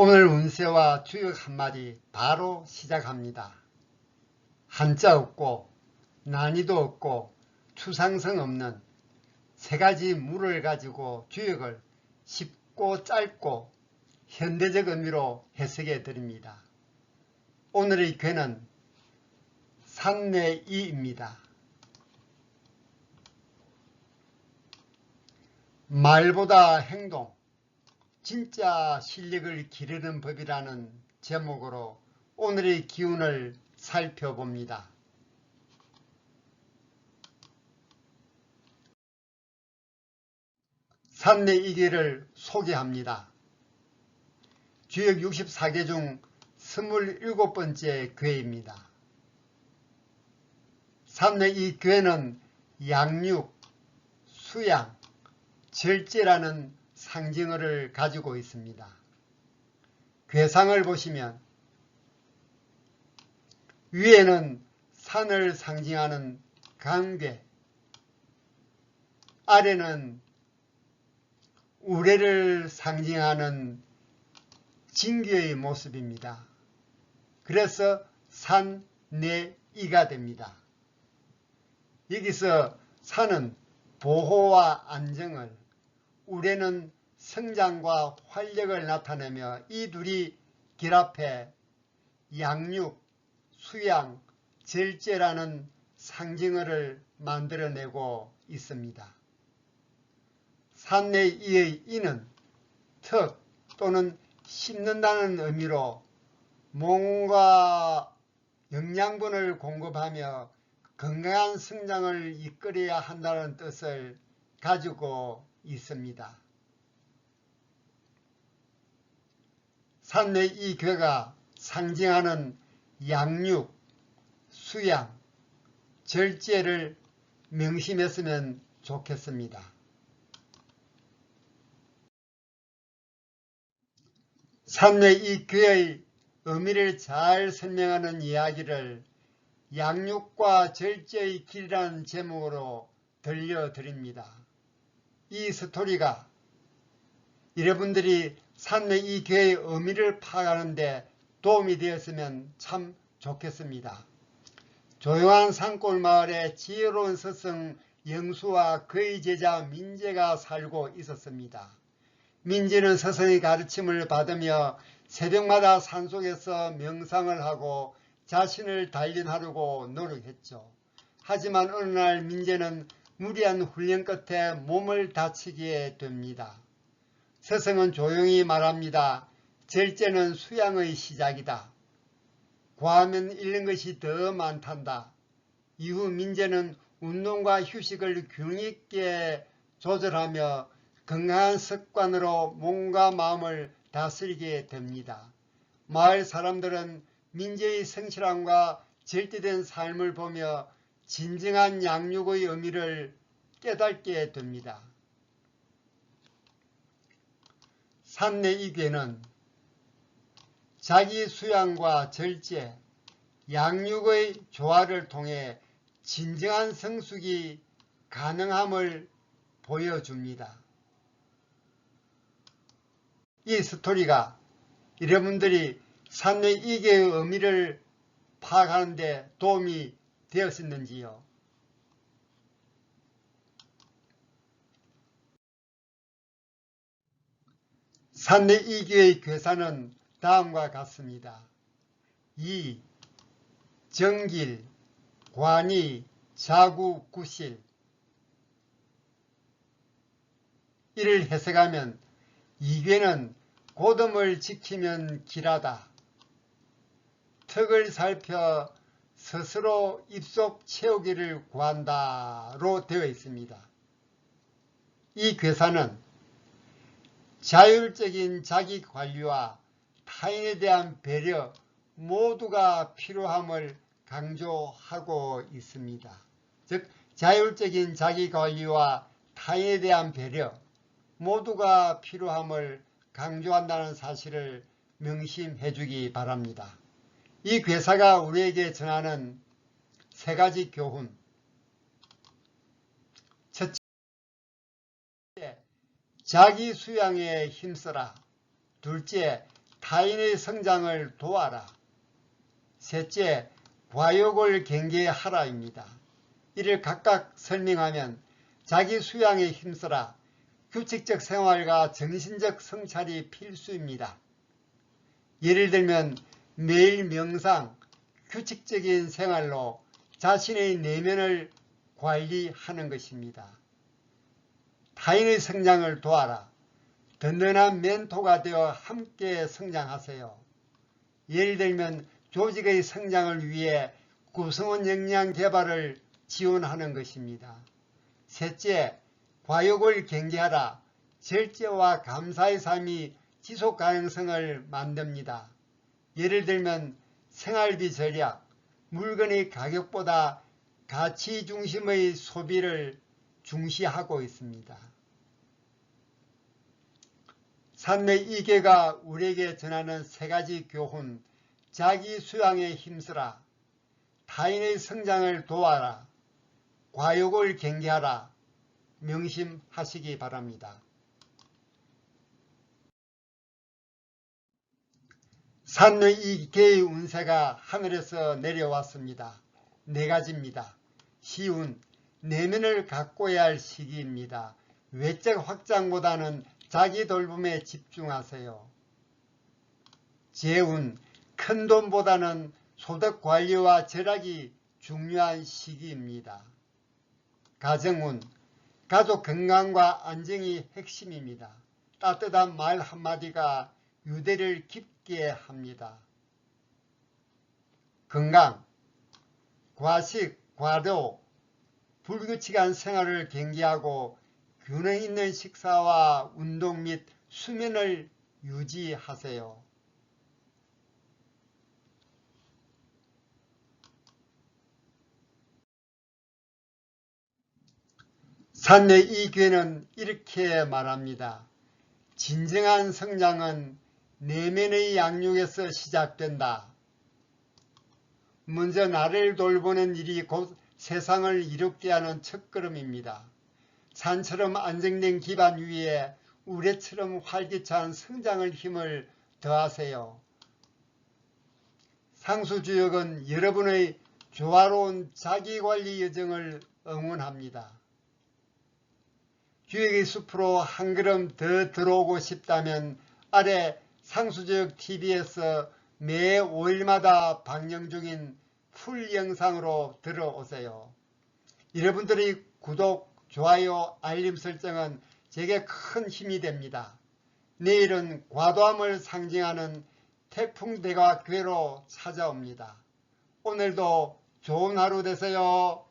오늘 운세와 주역 한마디 바로 시작합니다. 한자 없고 난이도 없고 추상성 없는 세 가지 물을 가지고 주역을 쉽고 짧고 현대적 의미로 해석해 드립니다. 오늘의 괴는 산내이입니다. 말보다 행동, 진짜 실력을 기르는 법이라는 제목으로 오늘의 기운을 살펴봅니다. 산내 이계를 소개합니다. 주역 64개 중 27번째 괴입니다. 산내 이 괴는 양육, 수양, 절제라는 상징어를 가지고 있습니다. 괴상을 보시면 위에는 산을 상징하는 강괴, 아래는 우레를 상징하는 진귀의 모습입니다. 그래서 산내이가 됩니다. 여기서 산은 보호와 안정을, 우레는 성장과 활력을 나타내며 이 둘이 결합해 양육, 수양, 절제라는 상징어를 만들어내고 있습니다. 산내 이의 이는 턱 또는 씹는다는 의미로 몸과 영양분을 공급하며 건강한 성장을 이끌어야 한다는 뜻을 가지고 있습니다. 산내 이 괴가 상징하는 양육, 수양, 절제를 명심했으면 좋겠습니다. 산내 이 괴의 의미를 잘 설명하는 이야기를 양육과 절제의 길이라는 제목으로 들려드립니다. 이 스토리가 여러분들이 산내 이 괴의 의미를 파악하는데 도움이 되었으면 참 좋겠습니다. 조용한 산골 마을에 지혜로운 스승 영수와 그의 제자 민재가 살고 있었습니다. 민재는 스승의 가르침을 받으며 새벽마다 산속에서 명상을 하고 자신을 단련하려고 노력했죠. 하지만 어느 날 민재는 무리한 훈련 끝에 몸을 다치게 됩니다. 스승은 조용히 말합니다. 절제는 수양의 시작이다. 과하면 잃는 것이 더 많단다. 이후 민재는 운동과 휴식을 균 있게 조절하며 건강한 습관으로 몸과 마음을 다스리게 됩니다. 마을 사람들은 민재의 성실함과 절대된 삶을 보며 진정한 양육의 의미를 깨닫게 됩니다. 산내 이괴는 자기 수양과 절제, 양육의 조화를 통해 진정한 성숙이 가능함을 보여줍니다. 이 스토리가 여러분들이 산내 이계의 의미를 파악하는 데 도움이 되었었는지요? 산내 이계의 괴사는 다음과 같습니다. 이, 정길, 관이, 자구, 구실 이를 해석하면 이괴는 고덤을 지키면 길하다. 턱을 살펴 스스로 입속 채우기를 구한다로 되어 있습니다. 이 괴사는 자율적인 자기 관리와 타인에 대한 배려 모두가 필요함을 강조하고 있습니다. 즉 자율적인 자기 관리와 타인에 대한 배려 모두가 필요함을 강조한다는 사실을 명심해 주기 바랍니다. 이 괴사가 우리에게 전하는 세 가지 교훈 첫째, 자기 수양에 힘써라. 둘째, 타인의 성장을 도와라. 셋째, 과욕을 경계하라입니다. 이를 각각 설명하면 자기 수양에 힘써라. 규칙적 생활과 정신적 성찰이 필수입니다. 예를 들면 매일 명상, 규칙적인 생활로 자신의 내면을 관리하는 것입니다. 타인의 성장을 도와라. 든든한 멘토가 되어 함께 성장하세요. 예를 들면 조직의 성장을 위해 구성원 역량 개발을 지원하는 것입니다. 셋째, 과욕을 경계하라. 절제와 감사의 삶이 지속 가능성을 만듭니다. 예를 들면 생활비 절약, 물건의 가격보다 가치 중심의 소비를 중시하고 있습니다. 산내 이계가 우리에게 전하는 세 가지 교훈, 자기 수양에 힘쓰라, 타인의 성장을 도와라, 과욕을 경계하라, 명심하시기 바랍니다. 산내 이계의 운세가 하늘에서 내려왔습니다. 네 가지입니다. 시운, 내면을 가꿔야 할 시기입니다. 외적 확장보다는 자기 돌봄에 집중하세요. 재운, 큰 돈보다는 소득 관리와 절약이 중요한 시기입니다. 가정운, 가족 건강과 안정이 핵심입니다. 따뜻한 말 한마디가 유대를 깊게 합니다. 건강, 과식, 과도, 불규칙한 생활을 경계하고 균형 있는 식사와 운동 및 수면을 유지하세요. 산내 이괴는 이렇게 말합니다. 진정한 성장은 내면의 양육에서 시작된다. 먼저 나를 돌보는 일이 곧 세상을 이롭게 하는 첫걸음입니다. 산처럼 안정된 기반 위에 우레처럼 활기찬 성장을 힘을 더하세요. 상수주역은 여러분의 조화로운 자기관리 여정을 응원합니다. 주역의 숲으로 한 걸음 더 들어오고 싶다면 아래 상수적 TV에서 매 5일마다 방영 중인 풀 영상으로 들어오세요. 여러분들의 구독, 좋아요, 알림 설정은 제게 큰 힘이 됩니다. 내일은 과도함을 상징하는 태풍대가 괴로 찾아옵니다. 오늘도 좋은 하루 되세요.